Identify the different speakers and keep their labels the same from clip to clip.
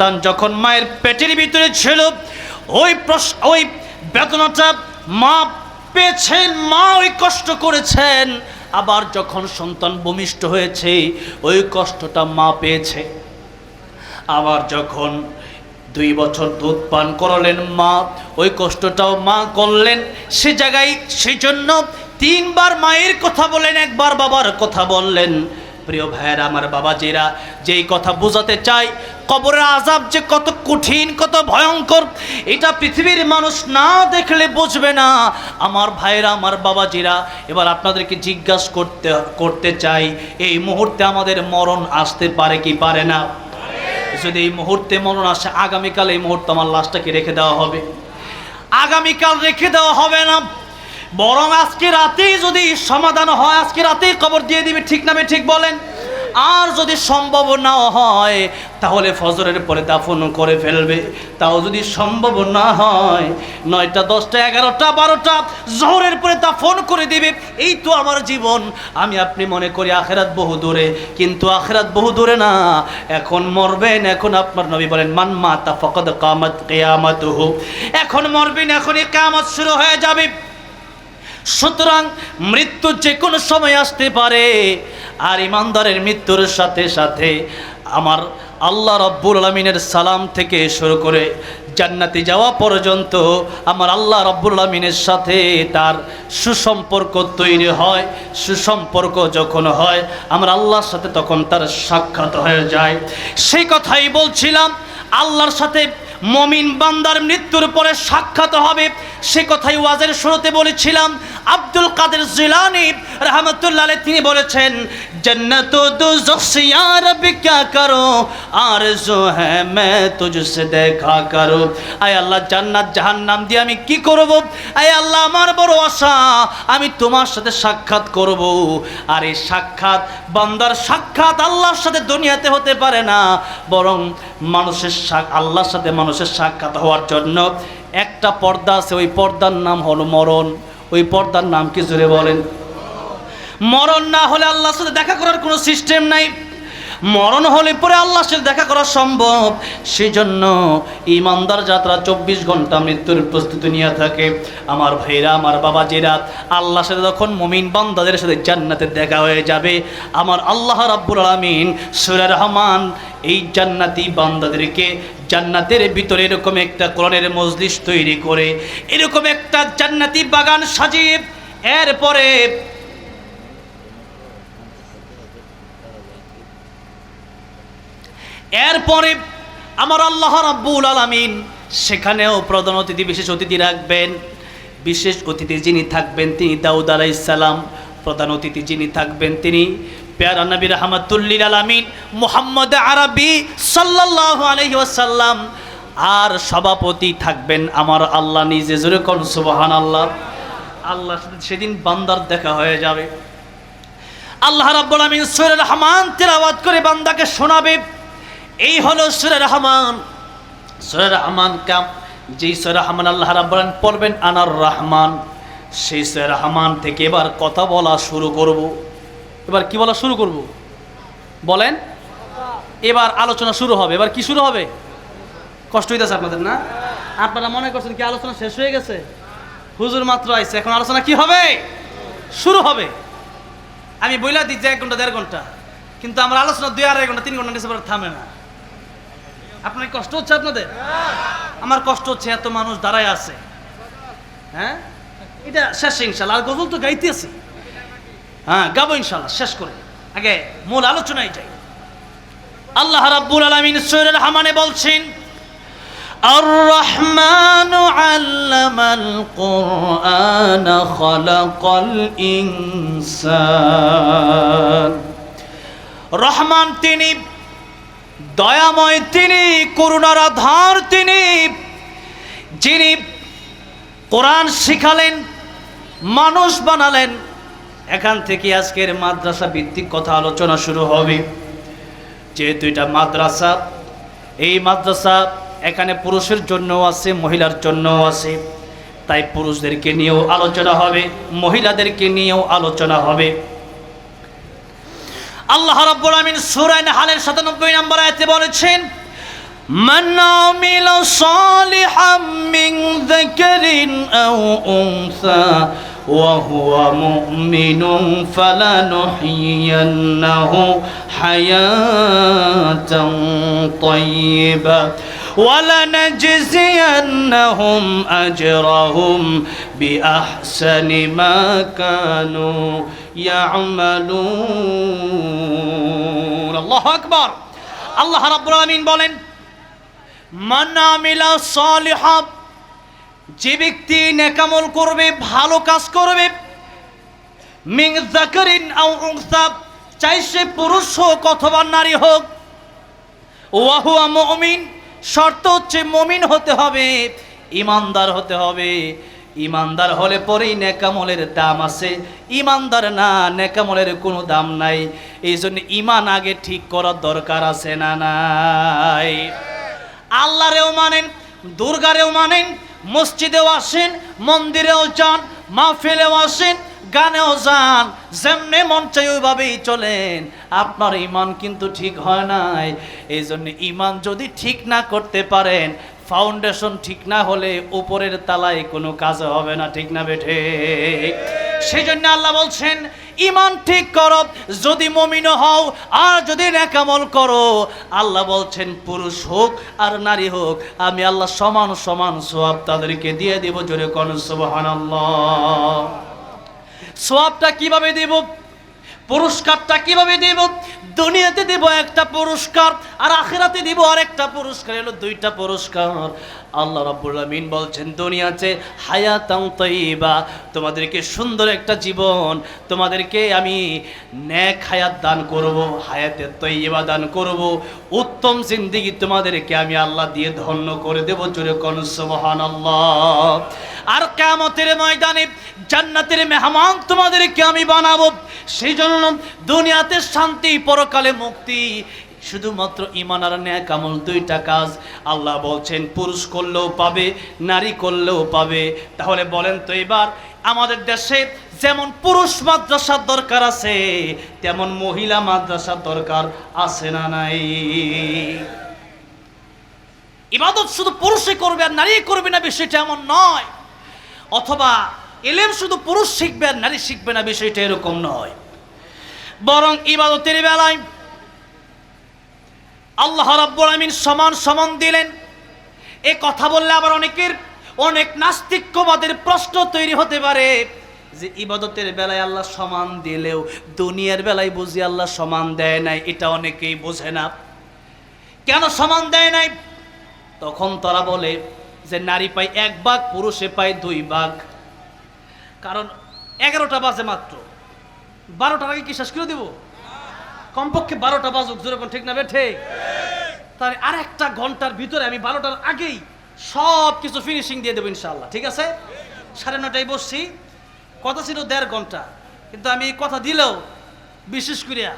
Speaker 1: সন্তান যখন মায়ের পেটের ভিতরে ছিল, ওই প্রশ্ন, ওই বেদনাটা মা পেয়েছেন, মা ওই কষ্ট করেছেন। আবার যখন সন্তান ভূমিষ্ঠ হয়েছে, ওই কষ্টটা মা পেয়েছে। আবার যখন দুই বছর দুধ পান করালেন মা, ওই কষ্টটাও মা করলেন। সে জায়গায় সেই জন্য তিনবার মায়ের কথা বলেন, একবার বাবার কথা বললেন। প্রিয় ভাইয়েরা, আমার বাবাজিরা, যেই কথা বোঝাতে চাই, কবরের আজাব যে কত কঠিন, কত ভয়ঙ্কর, এটা পৃথিবীর মানুষ না দেখলে বুঝবে না। আমার ভাইয়েরা, আমার বাবাজিরা, এবার আপনাদেরকে জিজ্ঞাসা করতে করতে চাই, এই মুহূর্তে আমাদের মরণ আসতে পারে কি পারে না? যদি এই মুহূর্তে মরণ আসে, আগামীকাল এই মুহূর্তে আমার লাশটাকে রেখে দেওয়া হবে। আগামীকাল রেখে দেওয়া হবে না। বরং আজকে রাতেই যদি সমাধান হয়, আজকে রাতেই খবর দিয়ে দিবে, ঠিক নামে ঠিক বলেন? আর যদি সম্ভব না হয়, তাহলে ফজরের পরে দাফন করে ফেলবে। তাও যদি সম্ভব না হয়, নয়টা, দশটা, এগারোটা, বারোটা, জহরের পরে দাফন করে দিবে। এই তো আমার জীবন। আমি আপনি মনে করি আখেরাত বহু দূরে, কিন্তু আখেরাত বহু দূরে না। এখন মরবেন, এখন আপনার নবী বলেন, মান মাতা ফকদ কামাত কেয়ামাত এখন মরবেন, এখনই কামাত শুরু হয়ে যাবে। সুতরাং মৃত্যু যে কোনো সময় আসতে পারে। আর ইমানদারের মৃত্যুর সাথে সাথে আমার আল্লাহ রব্বুল আলমিনের সালাম থেকে শুরু করে জান্নাতে যাওয়া পর্যন্ত আমার আল্লাহ রব্বুল আলমিনের সাথে তার সুসম্পর্ক তৈরি হয়। সুসম্পর্ক যখন হয়, আমার আল্লাহর সাথে তখন তার সাক্ষাৎ হয়ে যায়। সেই কথাই বলছিলাম, আল্লাহর সাথে মমিন বান্দার মৃত্যুর পরে সাক্ষাৎ হবে। সে কথাই ওয়াজের শুরুতে বলেছিলাম আব্দুল কাদের জিলানি রহমতুল্লাহ তিনি বলেছেন, জন্নত দুজখসিয়ার বিকা করো? আর জো হ্যাঁ মে তুজসে দেখা করো। আয় আল্লাহ, জান্নাত, জাহান্নাম দিয়ে আমি কি করব? আয় আল্লাহ, আমার বড় আশা, আমি তোমার সাথে সাক্ষাৎ করব। আর এই সাক্ষাৎ, বান্দার সাক্ষাৎ আল্লাহর সাথে দুনিয়াতে হতে পারে না, বরং মানুষের আল্লাহর সাথে মানুষের সাক্ষাৎ হওয়ার জন্য একটা পর্দা আছে, ওই পর্দার নাম হলো মরণ। ওই পর্দার নাম কি জুড়ে বলেন? মরণ না হলে আল্লাহর সাথে দেখা করার কোনো সিস্টেম নাই। মরণ হলে পরে আল্লাহর সাথে দেখা করা সম্ভব। সেই জন্য ইমানদার যাত্রা চব্বিশ ঘণ্টা মৃত্যুর প্রস্তুতি নিয়ে থাকে। আমার ভাইরা, আমার বাবাজিরা, আল্লাহর সাথে যখন মুমিন বান্দাদের সাথে জান্নাতে দেখা হয়ে যাবে, আমার আল্লাহ রাব্বুল আলামিন সূরা রহমান এই জান্নাতি বান্দাদেরকে জান্নাতের ভিতরে এরকম একটা কোরআনের মজলিস তৈরি করে, এরকম একটা জান্নাতি বাগান সাজিয়ে, এরপরে এরপরে আমার আল্লাহ রাব্বুল আলামিন সেখানেও প্রধান অতিথি, বিশেষ অতিথি রাখবেন। বিশেষ অতিথি যিনি থাকবেন তিনি দাউদ আলাইসালাম প্রধান অতিথি যিনি থাকবেন তিনি পেয়ারা নবী রহমাতুল্লিল আলামিন মোহাম্মদ আরবি সাল্লাল্লাহু আলাইহি ওয়াসাল্লাম, আর সভাপতি থাকবেন আমার আল্লাহ নিজে। জোরে কোন সুবহান আল্লাহ আল্লাহ সেদিন বান্দার দেখা হয়ে যাবে। আল্লাহ রাব্বুল আমিন সূরা রহমান তেলাওয়াত করে বান্দাকে শোনাবে। এই হলো সূরা রহমান। সূরা রহমান কাম, যেই সূরা রহমান আল্লাহ রাব্বুল আলামিন পড়বেন, আনার রহমান। সেই সূরা রহমান থেকে এবার কথা বলা শুরু করব। এবার কি বলা শুরু করব? বলেন। এবার আলোচনা শুরু হবে। এবার কি শুরু হবে? কষ্ট হইতেছে আপনাদের, না? আপনারা মনে করছেন কি আলোচনা শেষ হয়ে গেছে? হুজুর মাত্র আইছে। এখন আলোচনা কি হবে? শুরু হবে। আমি বইলা দিচ্ছি এক ঘণ্টা, দেড় ঘণ্টা। কিন্তু আমার আলোচনা দুই আড়াই ঘণ্টা, তিন ঘণ্টা পরে থামে না। আপনার কষ্ট হচ্ছে আপনাদের? আমার কষ্ট হচ্ছে এত মানুষ দাঁড়ায় আছে। হ্যাঁ? এটা শেষ ইনশাল্লাহ। আর গজল তো গাইতে আছে হ্যাঁ গাবো ইনশাল্লাহ শেষ করে আগে মূল আলোচনায় যাই। আল্লাহ রাব্বুল আলামিন সূরা হামানে বলছেন আর রহমান আল্লামাল কোরআন খলাকাল ইনসান। রহমান তিনি, দয়াময় তিনি করুণার আধার তিনি, যিনি কোরআন শিখালেন, মানুষ বানালেন এখান থেকে আজকের মাদ্রাসা ভিত্তিক কথা আলোচনা শুরু হবে। যেহেতু এটা মাদ্রাসা, এই মাদ্রাসা এখানে পুরুষের জন্যও আছে, মহিলার জন্যও আছে। তাই পুরুষদেরকে নিয়েও আলোচনা হবে, মহিলাদেরকে নিয়েও আলোচনা হবে। আল্লাহ রাব্বুল আমিন সূরা নাহালের 97 নম্বর আয়াতে বলেছেন, মান আমিলা সালিহাম মিন যাকারিন আও উনসা وهو مؤمن فلنحيينه حياة طيبة ولنجزينهم أجرهم بأحسن ما كانوا يعملون. الله أكبر. الله رب العالمين بولن من عمل الصالحات যে ব্যক্তি নেকামল করবে, ভালো কাজ করবে মিং যাকারিন আও উনসা, চাই সে পুরুষ হোক অথবা নারী হোক ওয়াহুয়া মুমিন, শর্ত হচ্ছে মুমিন হতে হবে, ইমানদার হতে হবে। ইমানদার হলে পরেই নেকামলের দাম আছে, ইমানদার না নেকামলের কোনো দাম নাই। এই জন্য ইমান আগে ঠিক করার দরকার আছে না নাই? আল্লাহরেও মানেন, দুর্গারেও মানেন মসজিদেও আসেন, মন্দিরেও যান, মাহফিলেও আসেন, গানেও যান, যেমনে মন চাই ওইভাবেই চলেন। আপনার ইমান কিন্তু ঠিক হয় নাই। এই জন্য ইমান যদি ঠিক না করতে পারেন ফাউন্ডেশন ঠিক না হলে উপরের তালায় কোনো কাজ হবে না, ঠিক না বেঠে সেই জন্য আল্লাহ বলছেন ইমান ঠিক করো, যদি মমিন হও, আর যদি ন্যাকামল করো, আল্লাহ বলছেন, পুরুষ হোক আর নারী হোক, আমি আল্লাহ সমান সমান সোয়াব তাদেরকে দিয়ে দেব, জোরে কোন সোহান সোয়াবটা কীভাবে দেব? পুরস্কারটা কীভাবে দেব? দুনিয়াতে দেব একটা পুরস্কার আর আখেরাতে দিব আরেকটা পুরস্কার, এলো দুইটা পুরস্কার। আল্লাহ রাব্বুল আমিন বলছেন, দুনিয়াতে হায়াতাং তৈবা তোমাদেরকে সুন্দর একটা জীবন, তোমাদেরকে আমি ন্যাক হায়াত দান করব, হায়াতে তৈবা দান করব। উত্তম জিন্দিগি তোমাদেরকে আমি আল্লাহ দিয়ে ধন্য করে দেব, জোরে কোন সুবহানাল্লাহ। আর কিয়ামতের ময়দানে জান্নাতের মেহমান তোমাদেরকে আমি বানাবো। সেই জন্য দুনিয়াতে শান্তি, পরকালে মুক্তি। শুধুমাত্র ইমান আর ন্যাক আমল দুইটা কাজ। আল্লাহ বলছেন, পুরুষ করলেও পাবে, নারী করলেও পাবে। তাহলে বলেন তো এবার, আমাদের দেশে যেমন পুরুষ মাদ্রাসার দরকার আছে, তেমন মহিলা মাদ্রাসার দরকার আছে না নাই? ইবাদত শুধু পুরুষে করবে আর নারী করবে না, বিষয়টা এমন নয়। অথবা এলেম শুধু পুরুষ শিখবে আর নারী শিখবে না, বিষয়টা এরকম নয়। বরং ইবাদতের বেলায় আল্লাহ রাব্বুল আমিন সমান সমান দিলেন। এ কথা বললে আবার অনেকের অনেক নাস্তিক্যবাদের প্রশ্ন তৈরি হতে পারে যে ইবাদতের বেলায় আল্লাহ সমান দিলেও, দুনিয়ার বেলায় বুঝি আল্লাহ সমান দেয় নাই, এটা অনেকেই বোঝে না। কেন সমান দেয় নাই? তখন তারা বলে যে নারী পায় এক ভাগ, পুরুষে পায় দুই ভাগ। কারণ এগারোটা বাজে মাত্র। বারোটার আগে কি শেষ করে দেবো? কমপক্ষে বারোটা বাজুক, যেরকম ঠিক না বেঠে তাহলে আর একটা ঘণ্টার ভিতরে আমি বারোটার আগেই সব কিছু ফিনিশিং দিয়ে দেবো ইনশাল্লাহ ঠিক আছে? সাড়ে নটায় বসছি। কথা ছিল দেড় ঘণ্টা, কিন্তু আমি কথা দিলেও বিশেষ করিয়া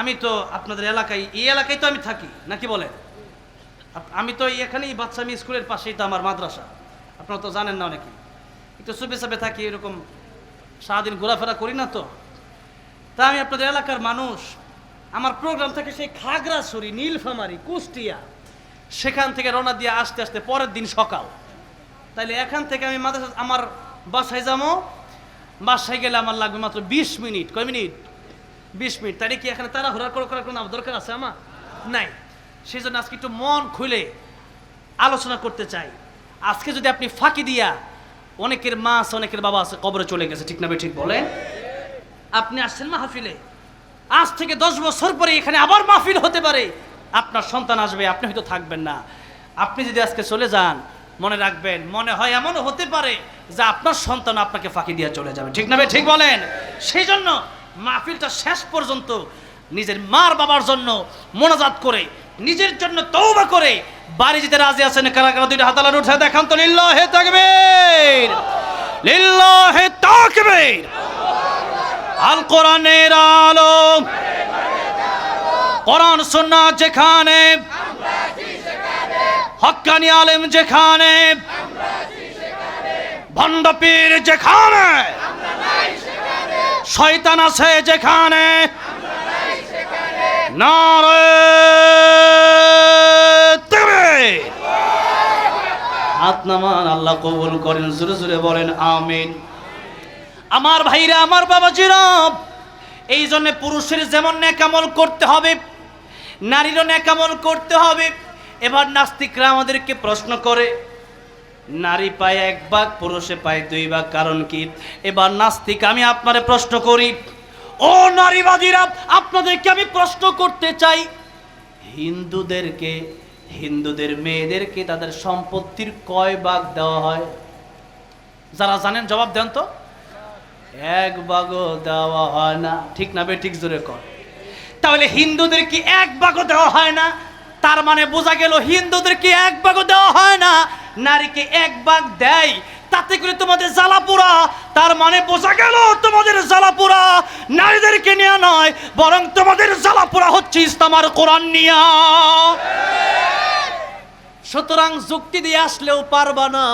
Speaker 1: আমি তো আপনাদের এলাকায়, এই এলাকায় তো আমি থাকি, নাকি বলেন? আমি তো এখানেই বাচ্চা আমি স্কুলের পাশেই তো আমার মাদ্রাসা। আপনারা তো জানেন না অনেকে একটু চুপে চাপে থাকি, এরকম সারাদিন ঘোরাফেরা করি না তো। তা আমি আপনাদের এলাকার মানুষ, আমার প্রোগ্রাম থাকে সেই খাগড়াছড়ি, নীলফামারি, কুষ্টিয়া, সেখান থেকে রওনা দিয়ে আসতে আসতে পরের দিন সকাল। তাইলে এখান থেকে আমি মাদ্রাসা, আমার বাসায় যাব। বাসায় গেলে আমার লাগবে মাত্র বিশ মিনিট। কয় মিনিট? বিশ মিনিট। তাই কি এখানে তারা করে করার কোনো দরকার আছে আমার? নাই। সেই জন্য আজকে একটু মন খুলে আলোচনা করতে চাই। আজকে যদি আপনি ফাঁকি দিয়া অনেকের মা আছে, অনেকের বাবা আছে, কবরে চলে গেছে, ঠিক না ঠিক বলেন? আপনি আসছেন মাহফিলে। আজ থেকে দশ বছর পরে এখানে আবার মাহফিল হতে পারে। আপনার সন্তান আসবে, আপনি হয়তো থাকবেন না। আপনি যদি আজকে চলে যান, মনে রাখবেন, মনে হয় এমনও হতে পারে যে আপনার সন্তান আপনাকে ফাঁকি দিয়ে চলে যাবে। ঠিক না ঠিক বলেন? সেই জন্য মাহফিলটা শেষ পর্যন্ত নিজের মার বাবার জন্য মোনাজাত করে নিজের জন্য তৌবা করে বাড়ি যেতে রাজি আছেন কারা কারা দুইটা হাতালা উঠে দেখান তো, লিল্লাহে তাকবীর। লিল্লাহে তাকবীর। আল কোরআনের আলো। কোরআন সুন্না যেখানে। হক্কানি আলেম যেখানে। ভণ্ডপীর যেখানে। শয়তান আছে যেখানে! হাত নামান আল্লাহ কবুল করেন, জোরে জোরে বলেন, আমিন। আমার ভাইরা, আমার বাবাজিরা, এই জন্য পুরুষের যেমন ন্যাকামল করতে হবে, নারীরও ন্যাকামল করতে হবে। এবার নাস্তিকরা আমাদেরকে প্রশ্ন করে, নারী পায় এক ভাগ, পুরুষে পায় দুই ভাগ, কারণ কি? এবার নাস্তিক, আমি আপনারে প্রশ্ন করি ও নারীবাদীরা, আপনাদেরকে আমি প্রশ্ন করতে চাই। হিন্দুদেরকে, হিন্দুদের মেয়েদেরকে তাদের সম্পত্তির কয় ভাগ দেওয়া হয়? যারা জানেন, জবাব দেন তো। এক ভাগও দেওয়া হয় না। ঠিক না বে, ঠিক জোরে কর। তাহলে হিন্দুদের কি এক ভাগও দেওয়া হয় না? তার মানে বোঝা গেল হিন্দুদেরকে এক ভাগও দেওয়া হয় না? নারীকে এক ভাগ দেয়। তাতে করে তোমাদের জ্বালাপুরা তার মানে বোঝা গেল তোমাদের জ্বালাপুরা নারীদেরকে নেওয়া নয়, বরং তোমাদের জ্বালাপুরা হচ্ছে ইসলামার কোরআন নিয়া। সুতরাং যুক্তি দিয়ে আসলেও পারবা না।